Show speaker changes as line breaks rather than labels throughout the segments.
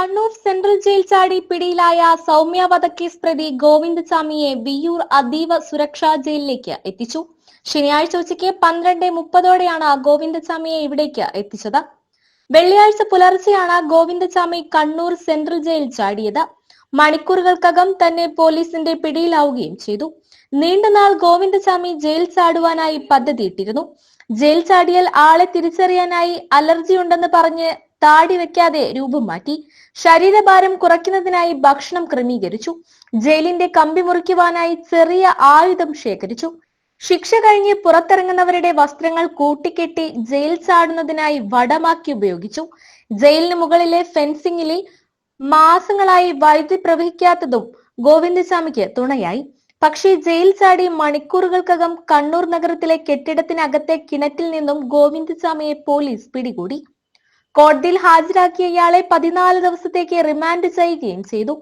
Kannur central jail ചാടി പിടിയിലായ സൗമ്യ വധക്കേസ് പ്രതി ഗോവിന്ദസ്വാമിയെ വിയൂർ അതീവ സുരക്ഷാ ജയിലിലേക്ക് എത്തിച്ചു. ശനിയാഴ്ച ഉച്ചയ്ക്ക് പന്ത്രണ്ട് മുപ്പതോടെയാണ് ഗോവിന്ദസ്വാമിയെ ഇവിടേക്ക് എത്തിച്ചത്. വെള്ളിയാഴ്ച പുലർച്ചെയാണ് ഗോവിന്ദസ്വാമി കണ്ണൂർ സെൻട്രൽ ജയിൽ ചാടിയത്. മണിക്കൂറുകൾക്കകം തന്നെ പോലീസിന്റെ പിടിയിലാവുകയും ചെയ്തു. നീണ്ടനാൾ ഗോവിന്ദസ്വാമി ജയിൽ ചാടുവാനായി പദ്ധതിയിട്ടിരുന്നു ജയിൽ ചാടിയാൽ ആളെ തിരിച്ചറിയാനായി അലർജി ഉണ്ടെന്ന് പറഞ്ഞ് താടി വെക്കാതെ രൂപം മാറ്റി ശരീരഭാരം കുറയ്ക്കുന്നതിനായി ഭക്ഷണം ക്രമീകരിച്ചു. ജയിലിന്റെ കമ്പി മുറിക്കുവാനായി ചെറിയ ആയുധം ശേഖരിച്ചു. ശിക്ഷ കഴിഞ്ഞ് പുറത്തിറങ്ങുന്നവരുടെ വസ്ത്രങ്ങൾ കൂട്ടിക്കെട്ടി ജയിൽ ചാടുന്നതിനായി വടമാക്കി ഉപയോഗിച്ചു. ജയിലിന് മുകളിലെ ഫെൻസിംഗിലെ മാസങ്ങളായി വൈദ്യുതി പ്രവഹിക്കാത്തതും ഗോവിന്ദസ്വാമിക്ക് തുണയായി. പക്ഷേ ജയിൽ ചാടി മണിക്കൂറുകൾക്കകം കണ്ണൂർ നഗരത്തിലെ കെട്ടിടത്തിനകത്തെ കിണറ്റിൽ നിന്നും ഗോവിന്ദസ്വാമിയെ പോലീസ് പിടികൂടി. കോടതിയിൽ ഹാജരാക്കിയ ഇയാളെ പതിനാല് ദിവസത്തേക്ക് റിമാൻഡ് ചെയ്യുകയും ചെയ്തു.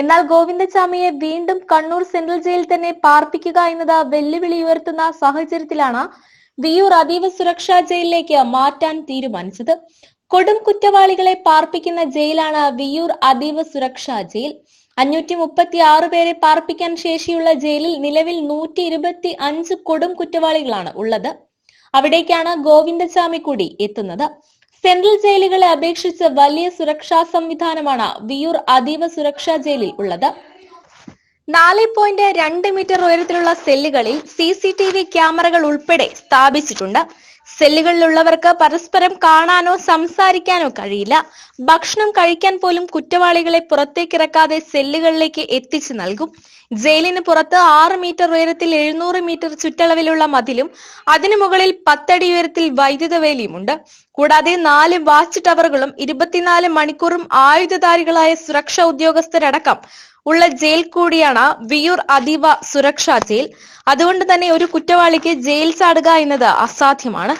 എന്നാൽ ഗോവിന്ദസ്വാമിയെ വീണ്ടും കണ്ണൂർ സെൻട്രൽ ജയിലിൽ തന്നെ പാർപ്പിക്കുക എന്നത് വെല്ലുവിളി ഉയർത്തുന്ന സാഹചര്യത്തിലാണ് വിയൂർ അതീവ സുരക്ഷാ ജയിലിലേക്ക് മാറ്റാൻ തീരുമാനിച്ചത്. കൊടും കുറ്റവാളികളെ പാർപ്പിക്കുന്ന ജയിലാണ് വിയൂർ അതീവ സുരക്ഷാ ജയിൽ. അഞ്ഞൂറ്റി മുപ്പത്തി ആറ് പേരെ പാർപ്പിക്കാൻ ശേഷിയുള്ള ജയിലിൽ നിലവിൽ നൂറ്റി ഇരുപത്തി അഞ്ച് കൊടും കുറ്റവാളികളാണ് ഉള്ളത്. അവിടേക്കാണ് ഗോവിന്ദസ്വാമി കൂടി എത്തുന്നത്. സെൻട്രൽ ജയിലുകളെ അപേക്ഷിച്ച് വലിയ സുരക്ഷാ സംവിധാനമാണ് വിയൂർ അതീവ സുരക്ഷാ ജയിലിൽ ഉള്ളത്. നാല് പോയിന്റ് രണ്ട് മീറ്റർ ഉയരത്തിലുള്ള സെല്ലുകളിൽ സി സി ടി വി ക്യാമറകൾ ഉൾപ്പെടെ സ്ഥാപിച്ചിട്ടുണ്ട്. സെല്ലുകളിലുള്ളവർക്ക് പരസ്പരം കാണാനോ സംസാരിക്കാനോ കഴിയില്ല. ഭക്ഷണം കഴിക്കാൻ പോലും കുറ്റവാളികളെ പുറത്തേക്കിറക്കാതെ സെല്ലുകളിലേക്ക് എത്തിച്ചു നൽകും. ജയിലിന് പുറത്ത് ആറ് മീറ്റർ ഉയരത്തിൽ എഴുന്നൂറ് മീറ്റർ ചുറ്റളവിലുള്ള മതിലും അതിനു മുകളിൽ പത്തടി ഉയരത്തിൽ വൈദ്യുത വേലിയുമുണ്ട് കൂടാതെ നാല് വാച്ച് ടവറുകളും ഇരുപത്തിനാല് മണിക്കൂറും ആയുധധാരികളായ സുരക്ഷാ ഉദ്യോഗസ്ഥരടക്കം ഉള്ള ജയിൽ കൂടിയാണ് വിയൂർ അതീവ സുരക്ഷാ ജയിൽ. അതുകൊണ്ട് തന്നെ ഒരു കുറ്റവാളിക്ക് ജയിൽ ചാടുക എന്നത് അസാധ്യമാണ്.